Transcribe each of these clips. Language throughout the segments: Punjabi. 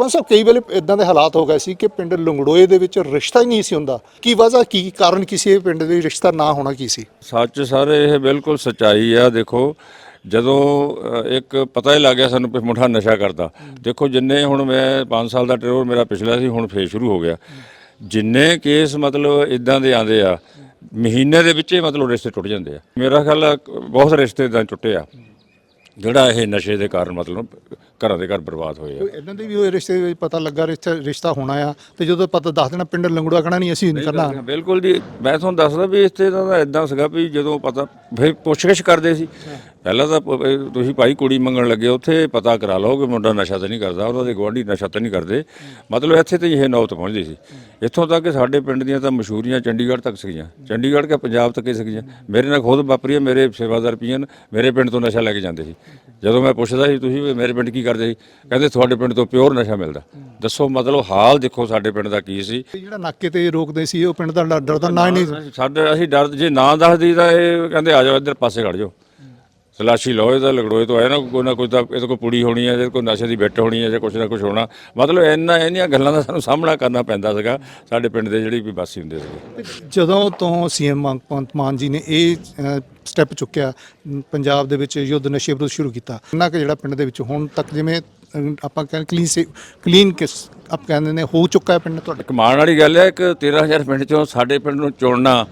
ਸਰਪੰਚ ਸਾਹਿਬ, ਕਈ ਵੇਲੇ ਇਦਾਂ ਦੇ ਹਾਲਾਤ ਹੋ ਗਏ ਸੀ ਕਿ ਪਿੰਡ ਲੰਗੜੋਏ ਦੇ ਵਿੱਚ ਰਿਸ਼ਤਾ ਹੀ ਨਹੀਂ ਸੀ ਹੁੰਦਾ। ਕੀ ਵਜ੍ਹਾ, ਕੀ ਕਾਰਨ ਕਿਸੇ ਪਿੰਡ ਦੇ ਰਿਸ਼ਤਾ ਨਾ ਹੋਣਾ ਕੀ ਸੀ? ਸੱਚ ਸਾਰੇ, ਇਹ ਬਿਲਕੁਲ ਸਚਾਈ ਆ। ਦੇਖੋ, ਜਦੋਂ ਇੱਕ ਪਤਾ ਹੀ ਲੱਗ ਗਿਆ ਸਾਨੂੰ ਵੀ ਮੁੰਡਾ ਨਸ਼ਾ ਕਰਦਾ। ਦੇਖੋ, ਜਿੰਨੇ ਹੁਣ ਮੈਂ 5 ਸਾਲ ਦਾ ਟਰੋਰ ਮੇਰਾ ਪਿਛਲਾ ਸੀ, ਹੁਣ ਫੇਰ ਸ਼ੁਰੂ ਹੋ ਗਿਆ। ਜਿੰਨੇ ਕੇਸ ਮਤਲਬ ਇਦਾਂ ਦੇ ਆਂਦੇ ਆ, ਮਹੀਨੇ ਦੇ ਵਿੱਚ ਹੀ ਮਤਲਬ ਰਿਸ਼ਤੇ ਟੁੱਟ ਜਾਂਦੇ ਆ। ਮੇਰਾ ਖਿਆਲ ਆ, ਬਹੁਤ ਰਿਸ਼ਤੇ ਇਦਾਂ ਟੁੱਟੇ ਆ। ਜਿਹੜਾ ਇਹ ਨਸ਼ੇ ਦੇ ਕਾਰਨ ਮਤਲਬ ਘਰਾਂ ਦੇ ਘਰ ਬਰਬਾਦ ਹੋਏ ਆ। ਕੋਈ ਇਦਾਂ ਦੇ ਵੀ ਹੋਏ ਰਿਸ਼ਤੇ ਵਿੱਚ ਪਤਾ ਲੱਗਾ ਰਿਸ਼ਤਾ ਰਿਸ਼ਤਾ ਹੋਣਾ ਆ ਤੇ ਜਦੋਂ ਪਤਾ ਦੱਸ ਦੇਣਾ ਪਿੰਡ ਲੰਗੜੋਆ ਕਹਣਾ ਨਹੀਂ ਅਸੀਂ ਨਹੀਂ ਕਰਨਾ ਬਿਲਕੁਲ ਜੀ। ਮੈਂ ਤੁਹਾਨੂੰ ਦੱਸਦਾ ਵੀ ਇੱਥੇ ਤਾਂ ਇਦਾਂ ਸੀਗਾ ਵੀ ਜਦੋਂ ਪਤਾ ਫਿਰ ਪੁੱਛਗਿੱਛ ਕਰਦੇ ਸੀ। ਪਹਿਲਾਂ ਤਾਂ ਪ- ਇਹ ਤੁਸੀਂ ਭਾਈ ਕੁੜੀ ਮੰਗਣ ਲੱਗੇ ਉੱਥੇ ਪਤਾ ਕਰਾ ਲਓ ਕਿ ਮੁੰਡਾ ਨਸ਼ਾ ਤਾਂ ਨਹੀਂ ਕਰਦਾ ਉਹਨਾਂ ਦੇ ਗੁਆਂਢੀ ਨਸ਼ਾ ਤਾਂ ਨਹੀਂ ਕਰਦੇ। ਮਤਲਬ ਇੱਥੇ ਤੇ ਇਹ ਨੌਬਤ ਪਹੁੰਚਦੀ ਸੀ। ਇੱਥੋਂ ਤੱਕ ਕਿ ਸਾਡੇ ਪਿੰਡ ਦੀਆਂ ਤਾਂ ਮਸ਼ਹੂਰੀਆਂ ਚੰਡੀਗੜ੍ਹ ਤੱਕ ਸੀਗੀਆਂ। ਚੰਡੀਗੜ੍ਹ ਕੇ ਪੰਜਾਬ ਤੱਕ ਹੀ ਸੀਗੀਆਂ। ਮੇਰੇ ਨਾਲ ਖੁਦ ਵਾਪਰੀ ਹੈ, ਮੇਰੇ ਸੇਵਾਦਾਰ ਪੀਣ ਮੇਰੇ ਪਿੰਡ ਤੋਂ ਨਸ਼ਾ ਲੈ ਕੇ ਜਾਂਦੇ ਸੀ। ਜਦੋਂ ਮੈਂ ਪੁੱਛਦਾ ਸੀ ਤੁਸੀਂ ਵੀ ਮੇਰੇ ਪਿੰਡ ਕੀ ਕਰਦੇ ਸੀ। ਕਹਿੰਦੇ ਤੁਹਾਡੇ ਪਿੰਡ ਤੋਂ ਪਿਓਰ ਨਸ਼ਾ ਮਿਲਦਾ। ਦੱਸੋ ਮਤਲਬ ਹਾਲ ਦੇਖੋ ਸਾਡੇ ਪਿੰਡ ਦਾ ਕੀ ਸੀ। ਜਿਹੜਾ ਨਾਕੇ ਤੇ ਰੋਕਦੇ ਸੀ ਉਹ ਪਿੰਡ ਦਾ ਡ- ਡਰ ਦਾ ਨਾ ਹੀ ਨਹੀਂ ਸਾਡੇ ਅਸੀਂ ਡਰ ਜੇ ਨਾ ਦੱਸਦੀ ਤਾਂ ਇਹ ਕਹਿੰਦੇ ਆ ਜਾਓ ਇੱਧਰ ਪਾਸੇ ਖੜ ਜਾਓ। ਤਲਾਸ਼ੀ ਲਓ ਇਹਦਾ ਲਗੜੋਏ ਤੋਂ ਆਇਆ ਨਾ, ਕੋਈ ਨਾ ਕੋਈ ਤਾਂ ਇਹਦੇ ਕੋਲ ਪੁੜੀ ਹੋਣੀ ਹੈ ਜੇ ਕੋਈ ਨਸ਼ੇ ਦੀ ਬਿੱਟ ਹੋਣੀ ਹੈ ਜਾਂ ਕੁਛ ਨਾ ਕੁਛ ਹੋਣਾ। ਮਤਲਬ ਇੰਨਾ, ਇੰਨੀਆਂ ਗੱਲਾਂ ਦਾ ਸਾਨੂੰ ਸਾਹਮਣਾ ਕਰਨਾ ਪੈਂਦਾ ਸੀਗਾ, ਸਾਡੇ ਪਿੰਡ ਦੇ ਜਿਹੜੀ ਵੀ ਵਾਸੀ ਹੁੰਦੇ ਸੀਗੇ। ਜਦੋਂ ਤੋਂ ਸੀਐਮ ਭਗਵੰਤ ਮਾਨ ਜੀ ਨੇ ਇਹ ਸਟੈਪ ਚੁੱਕਿਆ ਪੰਜਾਬ ਦੇ ਵਿੱਚ ਯੁੱਧ ਨਸ਼ੇ ਵਿਰੁੱਧ ਸ਼ੁਰੂ ਕੀਤਾ, ਇੰਨਾ ਕਿ ਜਿਹੜਾ ਪਿੰਡ ਦੇ ਵਿੱਚ ਹੁਣ ਤੱਕ ਜਿਵੇਂ ਆਪਾਂ ਕਹਿੰਦੇ ਕਲੀਨ ਸੇ ਕਲੀਨ ਕਿਸ ਆਪ ਕਹਿੰਦੇ ਨੇ ਹੋ ਚੁੱਕਾ ਹੈ ਪਿੰਡ ਤੁਹਾਡੇ? ਕਮਾਣ ਵਾਲੀ ਗੱਲ ਹੈ ਕਿ 13000 ਪਿੰਡ ਚੋਂ ਸਾਡੇ ਪਿੰਡ ਨੂੰ ਚੁਣਨਾ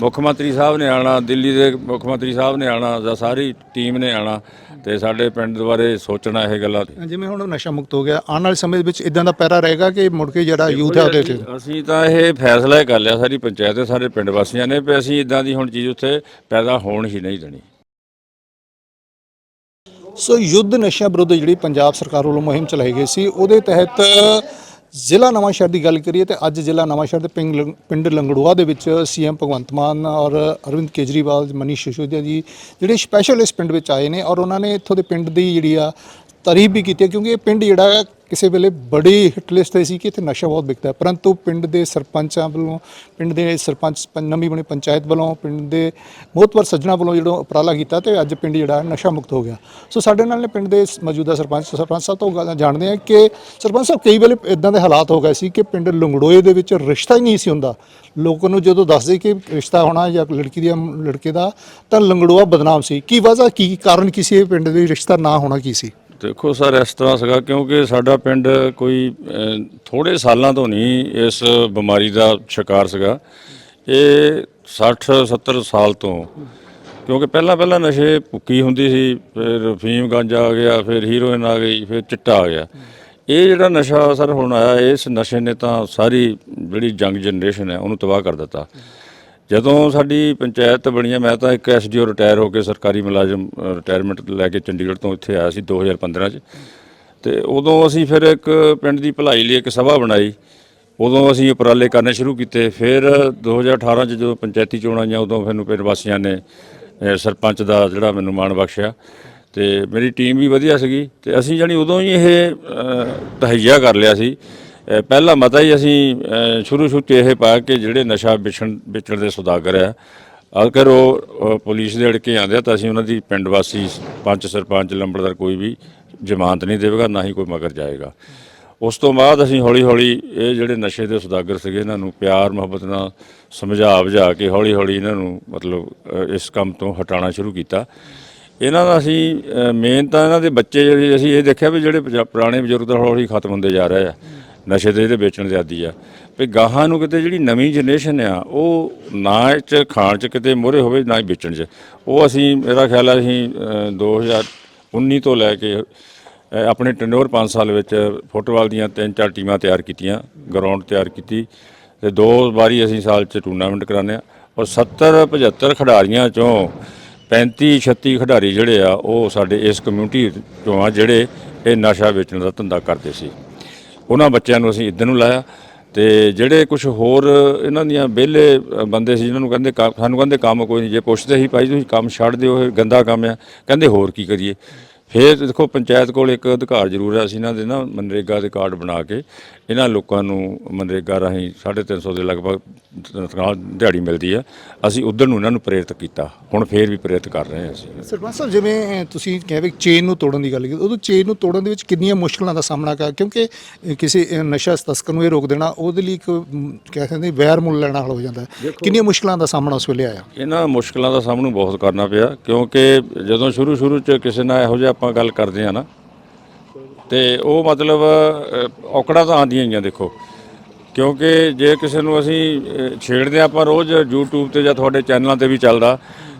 ਮੁੱਖ ਮੰਤਰੀ ਸਾਹਿਬ ਨੇ ਆਣਾ ਦਿੱਲੀ ਦੇ ਮੁੱਖ ਮੰਤਰੀ ਸਾਹਿਬ ਨੇ ਆਣਾ ਜਾਂ ਸਾਰੀ ਟੀਮ ਨੇ ਆਣਾ ਤੇ ਸਾਡੇ ਪਿੰਡ ਬਾਰੇ ਸੋਚਣਾ ਇਹ ਗੱਲਾਂ ਜਿਵੇਂ ਹੁਣ ਨਸ਼ਾ ਮੁਕਤ ਹੋ ਗਿਆ ਆਉਣ ਵਾਲੇ ਸਮੇਂ ਦੇ ਵਿੱਚ ਇਦਾਂ ਦਾ ਪੈਰਾ ਰਹੇਗਾ ਕਿ ਮੁੜ ਕੇ ਜਿਹੜਾ ਯੂਥ ਹੈ ਉਹਦੇ 'ਚ ਅਸੀਂ ਤਾਂ ਇਹ ਫੈਸਲਾ ਹੀ ਕਰ ਲਿਆ ਸਾਰੀ ਪੰਚਾਇਤ ਤੇ ਸਾਰੇ ਪਿੰਡ ਵਾਸੀਆਂ ਨੇ ਵੀ ਅਸੀਂ ਇਦਾਂ ਦੀ ਹੁਣ ਚੀਜ਼ ਉੱਥੇ ਪੈਦਾ ਹੋਣ ਹੀ ਨਹੀਂ ਦੇਣੀ। ਸੋ ਯੁੱਧ ਨਸ਼ਿਆਂ ਵਿਰੁੱਧ ਜਿਹੜੀ ਪੰਜਾਬ ਸਰਕਾਰ ਵੱਲੋਂ ਮੁਹਿੰਮ ਚਲਾਈ ਗਈ ਸੀ, ਉਹਦੇ ਤਹਿਤ ਜ਼ਿਲ੍ਹਾ ਨਵਾਂਸ਼ਹਿਰ ਦੀ ਗੱਲ ਕਰੀਏ ਤੇ ਅੱਜ ਜ਼ਿਲ੍ਹਾ ਨਵਾਂਸ਼ਹਿਰ ਦੇ ਪਿੰਡ ਲੰਗ- ਪਿੰਡ ਲੰਗੜੂਆ ਦੇ ਵਿੱਚ ਸੀਐਮ ਭਗਵੰਤ ਮਾਨ ਔਰ ਅਰਵਿੰਦ ਕੇਜਰੀਵਾਲ, ਮਨੀਸ਼ ਸਿਸੋਦੀਆ ਜੀ, ਜਿਹੜੇ ਸਪੈਸ਼ਲ ਇਸ ਪਿੰਡ ਵਿੱਚ ਆਏ ਨੇ ਔਰ ਉਹਨਾਂ ਨੇ ਇੱਥੋਂ ਦੇ ਪਿੰਡ ਦੀ ਜਿਹੜੀ ਆ ਤਾਰੀਫ ਵੀ ਕੀਤੀ ਹੈ, ਕਿਉਂਕਿ ਇਹ ਪਿੰਡ ਜਿਹੜਾ ਕਿਸੇ ਵੇਲੇ ਬੜੀ ਹਿੱਟ ਲਿਸਟ ਤੇ ਸੀ ਕਿ ਇੱਥੇ ਨਸ਼ਾ ਬਹੁਤ ਵਿਕਦਾ ਪਰੰਤੂ ਪਿੰਡ ਦੇ ਸਰਪੰਚਾਂ ਵੱਲੋਂ, ਪਿੰਡ ਦੇ ਸਰਪੰਚ, ਪੰ- ਨਵੀਂ ਬਣੀ ਪੰਚਾਇਤ ਵੱਲੋਂ, ਪਿੰਡ ਦੇ ਮੋਹਤਵਰ ਸੱਜਣਾ ਵੱਲੋਂ ਜਿਹੜਾ ਉਪਰਾਲਾ ਕੀਤਾ ਤੇ ਅੱਜ ਪਿੰਡ ਜਿਹੜਾ ਨਸ਼ਾ ਮੁਕਤ ਹੋ ਗਿਆ। ਸੋ ਸਾਡੇ ਨਾਲ ਨੇ ਪਿੰਡ ਦੇ ਮੌਜੂਦਾ ਸਰਪੰਚ ਸਰਪੰਚ ਸਾਹਿਬ ਤੋਂ ਗੱਲ ਜਾਣਦੇ ਆ ਕਿ ਸਰਪੰਚ ਸਾਹਿਬ ਕਈ ਵੇਲੇ ਇਦਾਂ ਦੇ ਹਾਲਾਤ ਹੋ ਗਏ ਸੀ ਕਿ ਪਿੰਡ ਲੰਗੜੋਏ ਦੇ ਵਿੱਚ ਰਿਸ਼ਤਾ ਹੀ ਨਹੀਂ ਸੀ ਹੁੰਦਾ। ਲੋਕਾਂ ਨੂੰ ਜਦੋਂ ਦੱਸਦੇ ਕਿ ਰਿਸ਼ਤਾ ਹੋਣਾ ਜਾਂ ਲੜਕੀ ਦੀ ਲੜਕੇ ਦਾ, ਤਾਂ ਲੰਗੜੋਆ ਬਦਨਾਮ ਸੀ। ਕੀ ਵਜ੍ਹਾ, ਕੀ ਕਾਰਨ ਕੀ ਸੀ ਇਹ ਪਿੰਡ ਦੇ ਰਿਸ਼ਤਾ ਨਾ ਹੋਣਾ ਕੀ ਸੀ? ਦੇਖੋ ਸਰ ਇਸ ਤਰ੍ਹਾਂ ਸੀਗਾ ਕਿਉਂਕਿ ਸਾਡਾ ਪਿੰਡ ਕੋਈ ਅਹ, ਥੋੜੇ ਸਾਲਾਂ ਤੋਂ ਨਹੀਂ ਇਸ ਬਿਮਾਰੀ ਦਾ ਸ਼ਿਕਾਰ ਸੀਗਾ। ਇਹ 60 70 ਸਾਲ ਤੋਂ ਕਿਉਂਕਿ ਪਹਿਲਾਂ ਪਹਿਲਾਂ ਨਸ਼ੇ ਭੁੱਕੀ ਹੁੰਦੀ ਸੀ ਫਿਰ ਫੀਮ ਗਾਂਜਾ ਆ ਗਿਆ ਫਿਰ ਹੀਰੋਇਨ ਆ ਗਈ ਫਿਰ ਚਿੱਟਾ ਆ ਗਿਆ। ਇਹ ਜਿਹੜਾ ਨਸ਼ਾ ਸਰ ਹੁਣ ਆਇਆ ਇਸ ਨਸ਼ੇ ਨੇ ਤਾਂ ਸਾਰੀ ਜਿਹੜੀ ਯੰਗ ਜਨਰੇਸ਼ਨ ਹੈ ਉਹਨੂੰ ਤਬਾਹ ਕਰ ਦਿੱਤਾ। ਜਦੋਂ ਸਾਡੀ ਪੰਚਾਇਤ ਬਣੀ ਹੈ ਮੈਂ ਤਾਂ ਇੱਕ ਐਸਡੀਓ ਰਿਟਾਇਰ ਹੋ ਕੇ ਸਰਕਾਰੀ ਮੁਲਾਜ਼ਮ ਰਿਟਾਇਰਮੈਂਟ ਲੈ ਕੇ ਚੰਡੀਗੜ੍ਹ ਤੋਂ ਇੱਥੇ ਆਇਆ ਸੀ 2015 ਚ। ਤੇ ਉਦੋਂ ਅਸੀਂ ਫਿਰ ਇੱਕ ਪਿੰਡ ਦੀ ਭਲਾਈ ਲਈ ਇੱਕ ਸਭਾ ਬਣਾਈ। ਉਦੋਂ ਅਸੀਂ ਉਪਰਾਲੇ ਕਰਨੇ ਸ਼ੁਰੂ ਕੀਤੇ। ਫਿਰ 2018 ਚ ਜਦੋਂ ਪੰਚਾਇਤੀ ਚੋਣਾਂ ਆਈਆਂ ਉਦੋਂ ਫਿਰ ਨੂੰ ਪਿੰਡ ਵਾਸੀਆਂ ਨੇ ਸਰਪੰਚ ਦਾ ਜਿਹੜਾ ਮੈਨੂੰ ਮਾਣ ਬਖਸ਼ਿਆ। ਤੇ ਮੇਰੀ ਟੀਮ ਵੀ ਵਧੀਆ ਸੀਗੀ। ਤੇ ਅਸੀਂ ਜਾਨੀ ਉਦੋਂ ਹੀ ਇਹ ਅਹ, ਤਹਈਆ ਕਰ ਲਿਆ ਸੀ ਪਹਿਲਾ ਮਤਾ ਹੀ ਅਸੀਂ ਸ਼ੁਰੂ ਸ਼ੁਰੂ 'ਚ ਇਹ ਪਾਇਆ ਕਿ ਜਿਹੜੇ ਨਸ਼ਾ ਵੇਚਣ ਵੇਚਣ ਦੇ ਸੁਦਾਗਰ ਆ ਅਗਰ ਉਹ ਪੁਲਿਸ ਦੇ ਅੜਕੇ ਆਉਂਦੇ ਆ ਤਾਂ ਅਸੀਂ ਉਹਨਾਂ ਦੀ ਪਿੰਡ ਵਾਸੀ ਪੰਚ ਸਰਪੰਚ, ਲੰਬੜਦਾਰ ਕੋਈ ਵੀ ਜ਼ਮਾਨਤ ਨਹੀਂ ਦੇਵੇਗਾ, ਨਾ ਹੀ ਕੋਈ ਮਗਰ ਜਾਏਗਾ। ਉਸ ਤੋਂ ਬਾਅਦ ਅਸੀਂ ਹੌਲੀ ਹੌਲੀ ਇਹ ਜਿਹੜੇ ਨਸ਼ੇ ਦੇ ਸੌਦਾਗਰ ਸੀਗੇ ਇਹਨਾਂ ਨੂੰ ਪਿਆਰ, ਮੁਹੱਬਤ ਨਾਲ ਸਮਝਾ ਬੁਝਾ ਕੇ ਹੌਲੀ ਹੌਲੀ ਇਹਨਾਂ ਨੂੰ ਮਤਲਬ ਇਸ ਕੰਮ ਤੋਂ ਹਟਾਉਣਾ ਸ਼ੁਰੂ ਕੀਤਾ। ਇਹਨਾਂ ਦਾ ਅਸੀਂ ਮੇਨ ਤਾਂ ਇਹਨਾਂ ਦੇ ਬੱਚੇ ਜਿਹੜੇ ਅਸੀਂ ਇਹ ਦੇਖਿਆ ਵੀ ਜਿਹੜੇ ਪੁਰਾਣੇ ਬਜ਼ੁਰਗ ਤਾਂ ਹੌਲੀ ਹੌਲੀ ਖਤਮ ਹੁੰਦੇ ਜਾ ਰਹੇ ਆ। ਨਸ਼ੇ ਦੇ ਇਹਦੇ ਵੇਚਣ ਦੇ ਆਦੀ ਆ। ਵੀ ਗਾਹਾਂ ਨੂੰ ਕਿਤੇ ਜਿਹੜੀ ਨਵੀਂ ਜਨਰੇਸ਼ਨ ਆ ਉਹ ਨਾ ਇਹ ਚ ਖਾਣ ਚ ਕਿਤੇ ਮੋਰੇ ਹੋਵੇ ਨਾ ਹੀ ਵੇਚਣ ਚ। ਉਹ ਅਸੀਂ ਮੇਰਾ ਖਿਆਲ ਆ ਅਸੀਂ ਅ, 2019 ਤੋਂ ਲੈ ਕੇ ਆਪਣੇ ਟੈਨੋਰ 5 ਸਾਲ ਵਿੱਚ ਫੁੱਟਬਾਲ ਦੀਆਂ ਤਿੰਨ ਚਾਰ ਟੀਮਾਂ ਤਿਆਰ ਕੀਤੀਆਂ ਗਰਾਊਂਡ ਤਿਆਰ ਕੀਤੀ। ਤੇ ਦੋ ਵਾਰੀ ਅਸੀਂ ਸਾਲ ਚ ਟੂਰਨਾਮੈਂਟ ਕਰਾਉਂਦੇ ਆ ਔਰ 70 75 ਖਿਡਾਰੀਆਂ ਚੋਂ 35 36 ਖਿਡਾਰੀ ਜਿਹੜੇ ਆ ਉਹ ਸਾਡੇ ਇਸ ਕਮਿਊਨਿਟੀ ਚੋਂ ਆ ਜਿਹੜੇ ਇਹ ਨਸ਼ਾ ਵੇਚਣ ਦਾ ਧੰਦਾ ਕਰਦੇ ਸੀ। ਉਹਨਾਂ ਬੱਚਿਆਂ ਨੂੰ ਅਸੀਂ ਇੱਧਰ ਨੂੰ ਲਾਇਆ ਤੇ ਜਿਹੜੇ ਕੁਝ ਹੋਰ ਇਹਨਾਂ ਦੀਆਂ ਵਿਹਲੇ ਬੰਦੇ ਸੀ ਜਿਨ੍ਹਾਂ ਨੂੰ ਕਹਿੰਦੇ ਕੰਮ- ਸਾਨੂੰ ਕਹਿੰਦੇ ਕੰਮ ਕੋਈ ਨਹੀਂ, ਜੇ ਪੁੱਛਦੇ ਸੀ ਭਾਈ ਤੁਸੀਂ ਕੰਮ ਛੱਡ ਦਿਓ, ਇਹ ਗੰਦਾ ਕੰਮ ਆ, ਕਹਿੰਦੇ ਹੋਰ ਕੀ ਕਰੀਏ? ਫਿਰ ਦੇਖੋ ਪੰਚਾਇਤ ਕੋਲ ਇੱਕ ਅਧਿਕਾਰ ਜ਼ਰੂਰ ਹੈ। ਅਸੀਂ ਇਹਨਾਂ ਦੇ ਨਾ ਮਨਰੇਗਾ ਦੇ ਕਾਰਡ ਬਣਾ ਕੇ ਇਹਨਾਂ ਲੋਕਾਂ ਨੂੰ ਮਨਰੇਗਾ ਰਾਹੀਂ 350 ਦੇ ਲਗਭਗ ਤਨਖਾਹ ਦਿਹਾੜੀ ਮਿਲਦੀ ਹੈ। ਅਸੀਂ ਉਧਰ ਨੂੰ ਇਹਨਾਂ ਨੂੰ ਪ੍ਰੇਰਿਤ ਕੀਤਾ। ਹੁਣ ਫੇਰ ਵੀ ਪ੍ਰੇਰਿਤ ਕਰ ਰਹੇ ਹਾਂ ਅਸੀਂ। ਸਰਪੰਚ ਸਾਹਿਬ ਜਿਵੇਂ ਤੁਸੀਂ ਕਿਹਾ ਵੀ ਚੇਨ ਨੂੰ ਤੋੜਨ ਦੀ ਗੱਲ ਕੀਤੀ ਉਦੋਂ ਚੇਨ ਨੂੰ ਤੋੜਨ ਦੇ ਵਿੱਚ ਕਿੰਨੀਆਂ ਮੁਸ਼ਕਲਾਂ ਦਾ ਸਾਹਮਣਾ ਕਰ ਕਿਉਂਕਿ ਕਿਸੇ ਨਸ਼ਾ ਤਸਕਰ ਨੂੰ ਇਹ ਰੋਕ ਦੇਣਾ ਉਹਦੇ ਲਈ ਇੱਕ ਕਹਿ ਸਕਦੇ ਵੈਰ ਮੁੱਲ ਲੈਣਾ ਹੋ ਜਾਂਦਾ ਕਿੰਨੀਆਂ ਮੁਸ਼ਕਲਾਂ ਦਾ ਸਾਹਮਣਾ ਉਸ ਵੇਲੇ ਆਇਆ? ਇਹਨਾਂ ਮੁਸ਼ਕਲਾਂ ਦਾ ਸਾਹਮਣਾ ਬਹੁਤ ਕਰਨਾ ਪਿਆ ਕਿਉਂਕਿ ਜਦੋਂ ਸ਼ੁਰੂ ਸ਼ੁਰੂ ਚ ਕਿਸੇ ਨਾਲ ਇਹੋ ਜਿਹਾ ਆਪਾਂ ਗੱਲ ਕਰਦੇ ਆ ਨਾ। ਤੇ ਉਹ ਮਤਲਬ ਔਕੜਾਂ ਤਾਂ ਆਉਂਦੀਆਂ ਹੀ ਆ ਦੇਖੋ। ਕਿਉਂਕਿ ਜੇ ਕਿਸੇ ਨੂੰ ਅਸੀਂ ਛੇੜਦੇ ਹਾਂ, ਆਪਾਂ ਰੋਜ਼ YouTube ਤੇ ਜਾਂ ਤੁਹਾਡੇ ਚੈਨਲਾਂ ਤੇ ਵੀ ਚੱਲਦਾ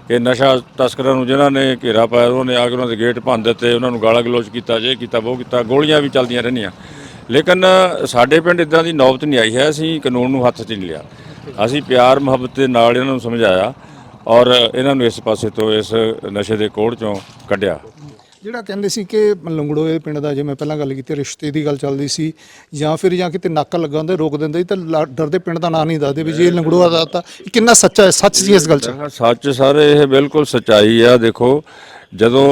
ਕਿ ਨਸ਼ਾ ਤਸਕਰਾਂ ਨੂੰ ਜਿਨ੍ਹਾਂ ਨੇ ਘੇਰਾ ਪਾਇਆ, ਉਹਨਾਂ ਨੇ ਆ ਕੇ ਉਹਨਾਂ ਦੇ ਗੇਟ ਭੰਨ ਦਿੱਤੇ, ਉਹਨਾਂ ਨੂੰ ਗਾਲਾਂ ਗਲੋਚ ਕੀਤਾ, ਜੇ ਕੀਤਾ ਉਹ ਕੀਤਾ, ਗੋਲੀਆਂ ਵੀ ਚੱਲਦੀਆਂ ਰਹਿੰਦੀਆਂ। ਲੇਕਿਨ ਸਾਡੇ ਪਿੰਡ ਇਦਾਂ ਦੀ ਨੌਬਤ ਨਹੀਂ ਆਈ ਹੈ, ਅਸੀਂ ਕਾਨੂੰਨ ਨੂੰ ਹੱਥ 'ਚ ਨਹੀਂ ਲਿਆ। ਅਸੀਂ ਪਿਆਰ, ਮੁਹੱਬਤ ਦੇ ਨਾਲ ਇਹਨਾਂ ਨੂੰ ਸਮਝਾਇਆ ਔਰ ਇਹਨਾਂ ਨੂੰ ਇਸ ਪਾਸੇ ਤੋਂ ਇਸ ਨਸ਼ੇ ਦੇ ਕੋੜ ਚੋਂ ਕੱਢਿਆ। ਜਿਹੜਾ ਕਹਿੰਦੇ ਸੀ ਕਿ ਲੰਗੜੋਏ ਪਿੰਡ ਦਾ ਜਿਵੇਂ ਪਹਿਲਾਂ ਗੱਲ ਕੀਤੀ ਰਿਸ਼ਤੇ ਦੀ ਗੱਲ ਚੱਲਦੀ ਸੀ ਜਾਂ ਫਿਰ ਜਾਂ ਕਿਤੇ ਨਾਕਾ ਲੱਗਾ ਹੁੰਦਾ ਰੋਕ ਦਿੰਦੇ ਸੀ ਤਾਂ ਲਾ- ਡਰਦੇ ਪਿੰਡ ਦਾ ਨਾਂ ਨਹੀਂ ਦੱਸਦੇ ਵੀ ਜੇ ਇਹ ਲੰਗੜੋਆ ਦਾ ਤਾਂ ਇਹ ਕਿੰਨਾ ਸੱਚਾ ਹੈ ਸੱਚ ਸੀ ਇਸ ਗੱਲ 'ਚ? ਹਾਂ, ਸੱਚ ਸਾਰੇ ਇਹ ਬਿਲਕੁਲ ਸਚਾਈ ਆ ਦੇਖੋ ਜਦੋਂ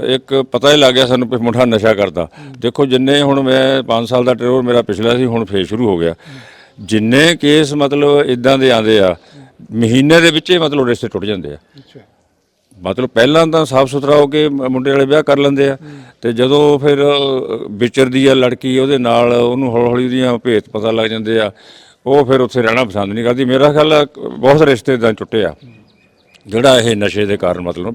ਅ, ਇੱਕ ਪਤਾ ਹੀ ਲੱਗ ਗਿਆ ਸਾਨੂੰ ਵੀ ਮੁੰਡਾ ਨਸ਼ਾ ਕਰਦਾ। ਦੇਖੋ ਜਿੰਨੇ ਹੁਣ ਮੈਂ 5 ਸਾਲ ਦਾ ਟਰੋਰ ਮੇਰਾ ਪਿਛਲਾ ਸੀ ਹੁਣ ਫੇਰ ਸ਼ੁਰੂ ਹੋ ਗਿਆ। ਜਿੰਨੇ ਕੇਸ ਮਤਲਬ ਇਦਾਂ ਦੇ ਆਂਦੇ ਆ ਮਹੀਨੇ ਦੇ ਵਿੱਚ ਹੀ ਮਤਲਬ ਰਿਸ਼ਤੇ ਟੁੱਟ ਜਾਂਦੇ ਆ। ਅੱਛਾ। ਮਤਲਬ ਪਹਿਲਾਂ ਤਾਂ ਸਾਫ਼ ਸੁਥਰਾ ਹੋ ਕੇ ਮੁੰਡੇ ਵਾਲੇ ਵਿਆਹ ਕਰ ਲੈਂਦੇ ਆ ਤੇ ਜਦੋਂ ਫਿਰ ਵਿਚਰਦੀ ਆ ਲੜਕੀ ਉਹਦੇ ਨਾਲ, ਉਹਨੂੰ ਹੌਲੀ ਹੌਲੀ ਉਹਦੀਆਂ ਭੇਤ ਪਤਾ ਲੱਗ ਜਾਂਦੇ ਆ, ਉਹ ਫਿਰ ਉੱਥੇ ਰਹਿਣਾ ਪਸੰਦ ਨਹੀਂ ਕਰਦੀ। ਮੇਰਾ ਖਿਆਲ ਬਹੁਤ ਰਿਸ਼ਤੇ ਇਦਾਂ ਟੁੱਟੇ ਆ, ਜਿਹੜਾ ਇਹ ਨਸ਼ੇ ਦੇ ਕਾਰਨ ਮਤਲਬ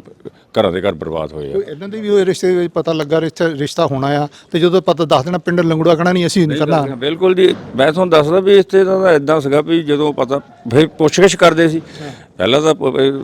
ਘਰਾਂ ਦੇ ਘਰ ਬਰਬਾਦ ਹੋਏ ਆ। ਕੋਈ ਇਦਾਂ ਦੇ ਵੀ ਹੋਏ ਰਿਸ਼ਤੇ ਵਿੱਚ ਪਤਾ ਲੱਗਾ ਰਿਸ਼ਤਾ ਰਿਸ਼ਤਾ ਹੋਣਾ ਆ ਤੇ ਜਦੋਂ ਪਤਾ ਦੱਸ ਦੇਣਾ ਪਿੰਡ ਲੰਗੜੋਆ ਕਹਣਾ ਨਹੀਂ ਅਸੀਂ ਨਹੀਂ ਕਰਨਾ ਬਿਲਕੁਲ ਜੀ। ਮੈਂ ਤੁਹਾਨੂੰ ਦੱਸਦਾ ਵੀ ਇੱਥੇ ਤਾਂ ਇਦਾਂ ਸੀਗਾ ਵੀ ਜਦੋਂ ਪਤਾ ਫਿਰ ਪੁੱਛਗਿੱਛ ਕਰਦੇ ਸੀ। ਪਹਿਲਾਂ ਤਾਂ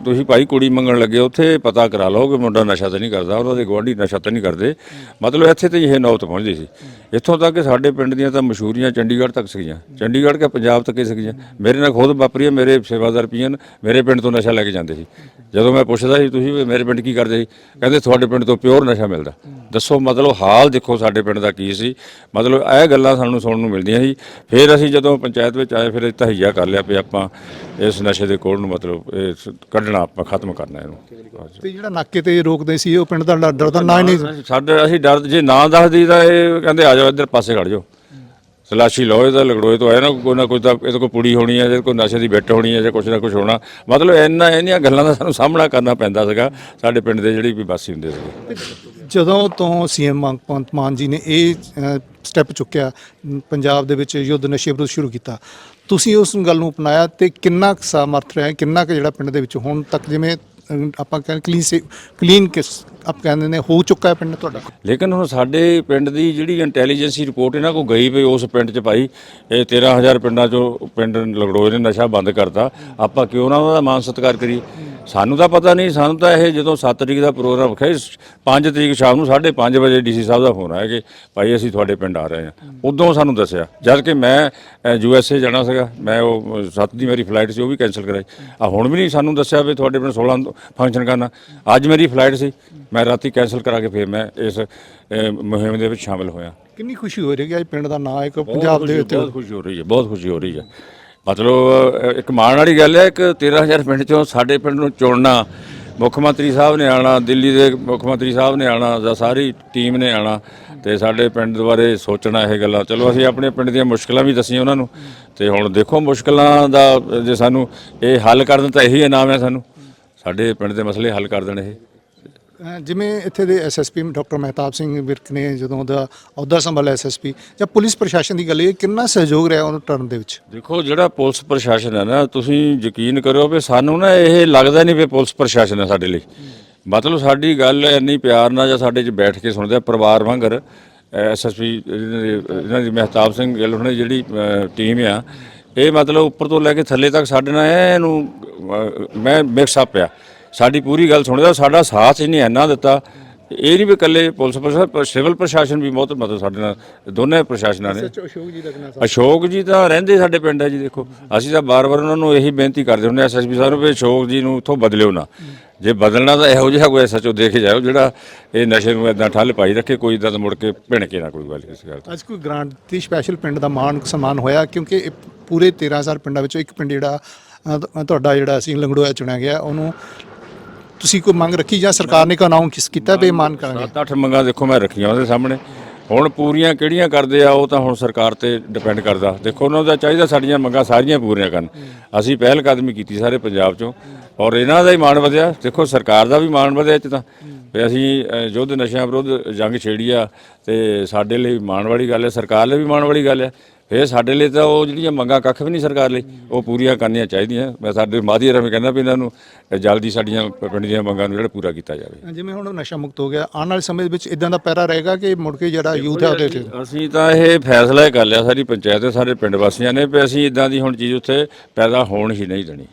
ਤੁਸੀਂ ਭਾਈ ਕੁੜੀ ਮੰਗਣ ਲੱਗੇ ਉੱਥੇ ਪਤਾ ਕਰਾ ਲਓ ਕਿ ਮੁੰਡਾ ਨਸ਼ਾ ਤਾਂ ਨਹੀਂ ਕਰਦਾ ਉਹਨਾਂ ਦੇ ਗੁਆਂਢੀ ਨਸ਼ਾ ਤਾਂ ਨਹੀਂ ਕਰਦੇ। ਮਤਲਬ ਇੱਥੇ ਤੇ ਇਹ ਨੌਬਤ ਪਹੁੰਚਦੀ ਸੀ। ਇੱਥੋਂ ਤੱਕ ਕਿ ਸਾਡੇ ਪਿੰਡ ਦੀਆਂ ਤਾਂ ਮਸ਼ਹੂਰੀਆਂ ਚੰਡੀਗੜ੍ਹ ਤੱਕ ਸੀਗੀਆਂ। ਚੰਡੀਗੜ੍ਹ ਕੇ ਪੰਜਾਬ ਤੱਕ ਹੀ ਸੀਗੀਆਂ। ਮੇਰੇ ਨਾਲ ਖੁਦ ਵਾਪਰੀ ਮੇਰੇ ਸੇਵਾਦਾਰ ਪੀਣ ਮੇਰੇ ਪਿੰਡ ਤੋਂ ਨਸ਼ਾ ਲੈ ਕੇ ਜਾਂਦੇ ਸੀ। ਜਦੋਂ ਮੈਂ ਪੁੱਛਦਾ ਸੀ ਤੁਸੀਂ ਮੇਰੇ ਪਿੰਡ ਕੀ ਕਰਦੇ ਸੀ। ਕਹਿੰਦੇ ਤੁਹਾਡੇ ਪਿੰਡ ਤੋਂ ਪਿਓਰ ਨਸ਼ਾ ਮਿਲਦਾ। ਦੱਸੋ ਮਤਲਬ ਹਾਲ ਦੇਖੋ ਸਾਡੇ ਪਿੰਡ ਦਾ ਕੀ ਸੀ। ਮਤਲਬ ਇਹ ਗੱਲਾਂ ਸਾਨੂੰ ਸੁਣਨ ਨੂੰ ਮਿਲਦੀਆਂ ਸੀ। ਫਿਰ ਅਸੀਂ ਜਦੋਂ ਪੰਚਾਇਤ ਵਿੱਚ ਆਏ ਫਿਰ ਇਹ ਤਹਈਆ ਕਰ ਲਿਆ ਵੀ ਆਪਾਂ ਇਸ ਨਸ਼ੇ ਦੇ ਕੋੜ ਨੂੰ ਮਤਲਬ ਇਸ ਕੱਢਣਾ ਆਪਾਂ ਖਤਮ ਕਰਨਾ ਇਹਨੂੰ। ਤੇ ਜਿਹੜਾ ਨਾਕੇ ਤੇ ਰੋਕਦੇ ਸੀ ਉਹ ਪਿੰਡ ਦਾ ਡਰਦਾ ਨਾ ਨਹੀਂ ਸਾਡੇ ਅਸੀਂ ਡਰ ਜੇ ਨਾ ਦੱਸਦੀ ਤਾਂ ਇਹ ਕਹਿੰਦੇ ਆ ਜਾਓ ਇੱਧਰ ਪਾਸੇ ਖੜ ਜਾਓ। ਤਲਾਸ਼ੀ ਲਓ ਇਹਦਾ ਲਗੜੋਏ ਤੋਂ ਆਇਆ ਨਾ, ਕੋਈ ਨਾ ਕੋਈ ਤਾਂ ਇਹਦੇ ਕੋਲ ਪੁੜੀ ਹੋਣੀ ਹੈ ਜੇ ਕੋਈ ਨਸ਼ੇ ਦੀ ਬਿੱਟ ਹੋਣੀ ਹੈ ਜਾਂ ਕੁਛ ਨਾ ਕੁਛ ਹੋਣਾ। ਮਤਲਬ ਇੰਨਾ, ਇੰਨੀਆਂ ਗੱਲਾਂ ਦਾ ਸਾਨੂੰ ਸਾਹਮਣਾ ਕਰਨਾ ਪੈਂਦਾ ਸੀਗਾ, ਸਾਡੇ ਪਿੰਡ ਦੇ ਜਿਹੜੀ ਵੀ ਵਾਸੀ ਹੁੰਦੇ ਸੀਗੇ। ਜਦੋਂ ਤੋਂ ਸੀਐਮ ਭਗਵੰਤ ਮਾਨ ਜੀ ਨੇ ਇਹ ਸਟੈਪ ਚੁੱਕਿਆ, ਪੰਜਾਬ ਦੇ ਵਿੱਚ ਯੁੱਧ ਨਸ਼ੇ ਵਿਰੁੱਧ ਸ਼ੁਰੂ ਕੀਤਾ, ਤੁਸੀਂ ਉਸ ਗੱਲ ਨੂੰ ਅਪਣਾਇਆ ਤੇ ਕਿੰਨਾ ਕੁ ਸਮਰਥ ਰਿਹਾ, ਕਿੰਨਾ ਕੁ ਜਿਹੜਾ ਪਿੰਡ ਦੇ ਵਿੱਚ ਹੁਣ ਤੱਕ, ਜਿਵੇਂ ਆਪਾਂ ਕਹਿੰਦੇ ਕਲੀਨ ਕਲੀਨ ਕਿਸ ਆਪ ਕਹਿੰਦੇ ਨੇ, ਹੋ ਚੁੱਕਾ ਹੈ ਪਿੰਡ ਤੁਹਾਡਾ? ਲੇਕਿਨ ਹੁਣ ਸਾਡੇ ਪਿੰਡ ਦੀ ਜਿਹੜੀ ਇੰਟੈਲੀਜੈਂਸੀ ਰਿਪੋਰਟ ਇਹਨਾਂ ਕੋ ਗਈ ਵੀ ਉਸ ਪਿੰਡ 'ਚ ਭਾਈ, ਇਹ 13000 ਪਿੰਡਾਂ 'ਚੋਂ ਪਿੰਡ ਲਗੜੋਏ ਨੇ, ਨਸ਼ਾ ਬੰਦ ਕਰਤਾ। ਆਪਾਂ ਕਿਉਂ ਨਾ ਦਾ ਮਾਨ ਸਤਿਕਾਰ ਕਰੀਏ? ਸਾਨੂੰ ਤਾਂ ਪਤਾ ਨਹੀਂ ਸਾਨੂੰ ਤਾਂ ਇਹ ਜਦੋਂ 7 ਤਰੀਕ ਦਾ ਪ੍ਰੋਗਰਾਮ ਰੱਖਿਆ 5 ਤਰੀਕ ਸ਼ਾਮ ਨੂੰ 5:30 ਵਜੇ ਡੀਸੀ ਸਾਹਿਬ ਦਾ ਫੋਨ ਆਇਆ ਕਿ ਭਾਈ ਅਸੀਂ ਤੁਹਾਡੇ ਪਿੰਡ ਆ ਰਹੇ ਹਾਂ। ਉਦੋਂ ਸਾਨੂੰ ਦੱਸਿਆ ਜਦ ਕਿ ਮੈਂ ਯੂ ਐਸ ਏ ਜਾਣਾ ਸੀਗਾ ਮੈਂ ਉਹ 7 ਦੀ ਮੇਰੀ ਫਲਾਈਟ ਸੀ ਉਹ ਵੀ ਕੈਨਸਲ ਕਰਾਈ। ਆ ਹੁਣ ਵੀ ਨਹੀਂ ਸਾਨੂੰ ਦੱਸਿਆ ਵੀ ਤੁਹਾਡੇ ਪਿੰਡ 16 ਨੂੰ ਫੰਕਸ਼ਨ ਕਰਨਾ। ਅੱਜ ਮੇਰੀ ਫਲਾਈਟ ਸੀ ਮੈਂ ਰਾਤੀ ਕੈਨਸਲ ਕਰਾ ਕੇ ਫਿਰ ਮੈਂ ਇਸ ਮੁਹਿੰਮ ਦੇ ਵਿੱਚ ਸ਼ਾਮਲ ਹੋਇਆ। ਕਿੰਨੀ ਖੁਸ਼ੀ ਹੋ ਰਹੀ ਹੈ ਅੱਜ ਪਿੰਡ ਦਾ ਨਾਂ ਇੱਕ ਪੰਜਾਬ ਦੇ ਉੱਤੇ ਬਹੁਤ ਖੁਸ਼ੀ ਹੋ ਰਹੀ ਹੈ ਬਹੁਤ ਖੁਸ਼ੀ ਹੋ ਰਹੀ ਹੈ। ਮਤਲਬ ਇੱਕ ਮਾਣ ਵਾਲੀ ਗੱਲ ਹੈ ਕਿ 13000 ਪਿੰਡ ਚੋਂ ਸਾਡੇ ਪਿੰਡ ਨੂੰ ਚੁਣਨਾ। ਮੁੱਖ ਮੰਤਰੀ ਸਾਹਿਬ ਨੇ ਆਣਾ, ਦਿੱਲੀ ਦੇ ਮੁੱਖ ਮੰਤਰੀ ਸਾਹਿਬ ਨੇ ਆਣਾ, ਜਾਂ ਸਾਰੀ ਟੀਮ ਨੇ ਆਣਾ, ਤੇ ਸਾਡੇ ਪਿੰਡ ਬਾਰੇ ਸੋਚਣਾ ਇਹ ਗੱਲਾਂ। ਚਲੋ, ਅਸੀਂ ਆਪਣੇ ਪਿੰਡ ਦੀਆਂ ਮੁਸ਼ਕਲਾਂ ਵੀ ਦਸੀਆਂ ਉਹਨਾਂ ਨੂੰ, ਤੇ ਹੁਣ ਦੇਖੋ ਮੁਸ਼ਕਲਾਂ ਦਾ, ਜੇ ਸਾਨੂੰ ਇਹ ਹੱਲ ਕਰਨ ਤਾਂ ਇਹੀ ਇਨਾਮ ਹੈ ਸਾਨੂੰ। ਸਾਡੇ ਪਿੰਡ ਦੇ ਮਸਲੇ ਹੱਲ ਕਰ ਦੇਣ ਇਹ। ਜਿਵੇਂ ਇੱਥੇ ਦੇ ਐਸਐਸਪੀ ਡਾਕਟਰ ਮਹਿਤਾਬ ਸਿੰਘ ਵਿਰਕ ਨੇ ਜਦੋਂ ਦਾ ਅਹੁਦਾ ਸੰਭਾਲਿਆ ਐਸਐਸਪੀ ਜਾਂ ਪੁਲਿਸ ਪ੍ਰਸ਼ਾਸਨ ਦੀ ਗੱਲ ਇਹ ਕਿੰਨਾ ਸਹਿਯੋਗ ਰਿਹਾ ਉਹਨੂੰ ਟਰਨ ਦੇ ਵਿੱਚ? ਦੇਖੋ, ਜਿਹੜਾ ਪੁਲਿਸ ਪ੍ਰਸ਼ਾਸਨ ਹੈ ਨਾ, ਤੁਸੀਂ ਯਕੀਨ ਕਰਿਓ ਵੀ ਸਾਨੂੰ ਨਾ ਇਹ ਲੱਗਦਾ ਨਹੀਂ ਵੀ ਪੁਲਿਸ ਪ੍ਰਸ਼ਾਸਨ ਹੈ ਸਾਡੇ ਲਈ। ਮਤਲਬ ਸਾਡੀ ਗੱਲ ਇੰਨੀ ਪਿਆਰ ਨਾਲ ਜਾਂ ਸਾਡੇ 'ਚ ਬੈਠ ਕੇ ਸੁਣਦੇ ਆ, ਪਰਿਵਾਰ ਵਾਂਗਰ ਐਸਐਸਪੀ ਇਹਨਾਂ ਦੀ ਮਹਿਤਾਬ ਸਿੰਘ ਗਿੱਲ ਉਹਨਾਂ ਜਿਹੜੀ ਟੀਮ ਆ, ਇਹ ਮਤਲਬ ਉੱਪਰ ਤੋਂ ਲੈ ਕੇ ਥੱਲੇ ਤੱਕ ਸਾਡੇ ਨਾਲ ਇਹਨੂੰ ਮੈਂ ਮਿਕਸ ਅਪ ਆ। ਸਾਡੀ ਪੂਰੀ ਗੱਲ ਸੁਣਦਾ ਸਾਡਾ ਸਾਥ ਇਹਨੇ ਇੰਨਾ ਦਿੱਤਾ। ਇਹ ਨਹੀਂ ਵੀ ਇਕੱਲੇ ਪੁਲਿਸ ਪ੍ਰਸ਼ਾਸਨ ਪਰ ਸਿਵਲ ਪ੍ਰਸ਼ਾਸਨ ਵੀ ਬਹੁਤ ਮਤਲਬ ਸਾਡੇ ਨਾਲ ਦੋਨੇ ਪ੍ਰਸ਼ਾਸਨਾਂ ਨੇ। ਅਸ਼ੋਕ ਜੀ ਦਾ ਅਸ਼ੋਕ ਜੀ ਤਾਂ ਰਹਿੰਦੇ ਸਾਡੇ ਪਿੰਡ ਹੈ ਜੀ ਦੇਖੋ। ਅਸੀਂ ਤਾਂ ਬਾਰ-ਬਾਰ ਉਹਨਾਂ ਨੂੰ ਇਹੀ ਬੇਨਤੀ ਕਰਦੇ ਹੁੰਦੇ ਐਸਐਸਪੀ ਸਾਹਿਬ ਨੂੰ ਵੀ ਅਸ਼ੋਕ ਜੀ ਨੂੰ ਉੱਥੋਂ ਬਦਲਿਓ ਨਾ। ਜੇ ਬਦਲਣਾ ਤਾਂ ਇਹੋ ਜਿਹਾ ਕੋਈ ਸੱਚੋ ਦੇਖ ਜਾਓ ਜਿਹੜਾ ਇਹ ਨਸ਼ੇ ਨੂੰ ਇਦਾਂ ਠੱਲ ਪਾਈ ਰੱਖੇ ਕੋਈ ਇਦਾਂ ਮੁੜ ਕੇ ਭਿਣਕੇ ਨਾ ਕੋਈ ਗੱਲ ਇਸ ਗੱਲ ਤੋਂ। ਅੱਜ ਕੋਈ ਗ੍ਰਾਂਟ ਦੀ ਸਪੈਸ਼ਲ ਪਿੰਡ ਦਾ ਮਾਣ ਸਨਮਾਨ ਹੋਇਆ? ਕਿਉਂਕਿ ਇਹ ਪੂਰੇ 13000 ਪਿੰਡਾਂ ਵਿੱਚੋਂ ਇੱਕ ਪਿੰਡ ਜਿਹੜਾ ਤੁਹਾਡਾ ਜਿਹੜਾ ਸੀ ਲੰਗੜੋਆ ਚੁਣਿਆ ਗਿਆ ਉਹਨੂੰ ਤੁਸੀਂ ਕੋਈ ਮੰਗ ਰੱਖੀ ਜਾਂ ਸਰਕਾਰ ਨੇ ਕੋਈ ਅਨਾਉਂਸ ਕੀਤਾ ਵੀ ਇਹ ਮਾਨ ਕਰਾਂਗੇ? ਸੱਤ ਅੱਠ ਮੰਗਾਂ ਦੇਖੋ ਮੈਂ ਰੱਖੀਆਂ ਉਹਦੇ ਸਾਹਮਣੇ। ਹੁਣ ਪੂਰੀਆਂ ਕਿਹੜੀਆਂ ਕਰਦੇ ਆ ਉਹ ਤਾਂ ਹੁਣ ਸਰਕਾਰ ਤੇ ਡਿਪੈਂਡ ਕਰਦਾ। ਦੇਖੋ ਉਹਨਾਂ ਦਾ ਚਾਹੀਦਾ ਸਾਡੀਆਂ ਮੰਗਾਂ ਸਾਰੀਆਂ ਪੂਰੀਆਂ ਕਰਨ। ਅਸੀਂ ਪਹਿਲ ਕਦਮੀ ਕੀਤੀ ਸਾਰੇ ਪੰਜਾਬ 'ਚੋਂ। ਔਰ ਇਹਨਾਂ ਦਾ ਹੀ ਮਾਣ ਵਧਿਆ। ਦੇਖੋ ਸਰਕਾਰ ਦਾ ਵੀ ਮਾਣ ਵਧਿਆ ਇਹ 'ਚ ਤਾਂ। ਵੀ ਅਸੀਂ ਅ, ਯੁੱਧ ਨਸ਼ਿਆਂ ਵਿਰੁੱਧ ਜੰਗ ਛੇੜੀ ਆ ਤੇ ਸਾਡੇ ਲਈ ਮਾਣ ਵਾਲੀ ਗੱਲ ਹੈ ਸਰਕਾਰ ਲਈ ਵੀ ਮਾਣ ਵਾਲੀ ਗੱਲ ਹੈ। ਫਿਰ ਸਾਡੇ ਲਈ ਤਾਂ ਉਹ ਜਿਹੜੀਆਂ ਮੰਗਾਂ ਕੱਖ ਵੀ ਨਹੀਂ ਸਰਕਾਰ ਲਈ ਉਹ ਪੂਰੀਆਂ ਕਰਨੀਆਂ ਚਾਹੀਦੀਆਂ। ਮੈਂ ਸਾਡੇ ਮਾਧੀ ਰਮੇ ਕਹਿੰਦਾ ਵੀ ਇਹਨਾਂ ਨੂੰ ਜਲਦੀ ਸਾਡੀਆਂ ਪਿੰਡ ਦੀਆਂ ਮੰਗਾਂ ਨੂੰ ਜਿਹੜਾ ਪੂਰਾ ਕੀਤਾ ਜਾਵੇ। ਜਿਵੇਂ ਹੁਣ ਨਸ਼ਾ ਮੁਕਤ ਹੋ ਗਿਆ ਆਉਣ ਵਾਲੇ ਸਮੇਂ ਦੇ ਵਿੱਚ ਇਦਾਂ ਦਾ ਪੈਰਾ ਰਹੇਗਾ ਕਿ ਮੁੜ ਕੇ ਜਿਹੜਾ ਯੂਥ ਹੈ ਉਹਦੇ ਤੇ ਅਸੀਂ ਤਾਂ ਇਹ ਫੈਸਲਾ ਹੀ ਕਰ ਲਿਆ ਸਾਰੀ ਪੰਚਾਇਤ ਤੇ ਸਾਰੇ ਪਿੰਡ ਵਾਸੀਆਂ ਨੇ ਵੀ ਅਸੀਂ ਇਦਾਂ ਦੀ ਹੁਣ ਚੀਜ਼ ਉੱਥੇ ਪੈਦਾ ਹੋਣ ਹੀ ਨਹੀਂ ਦੇਣੀ।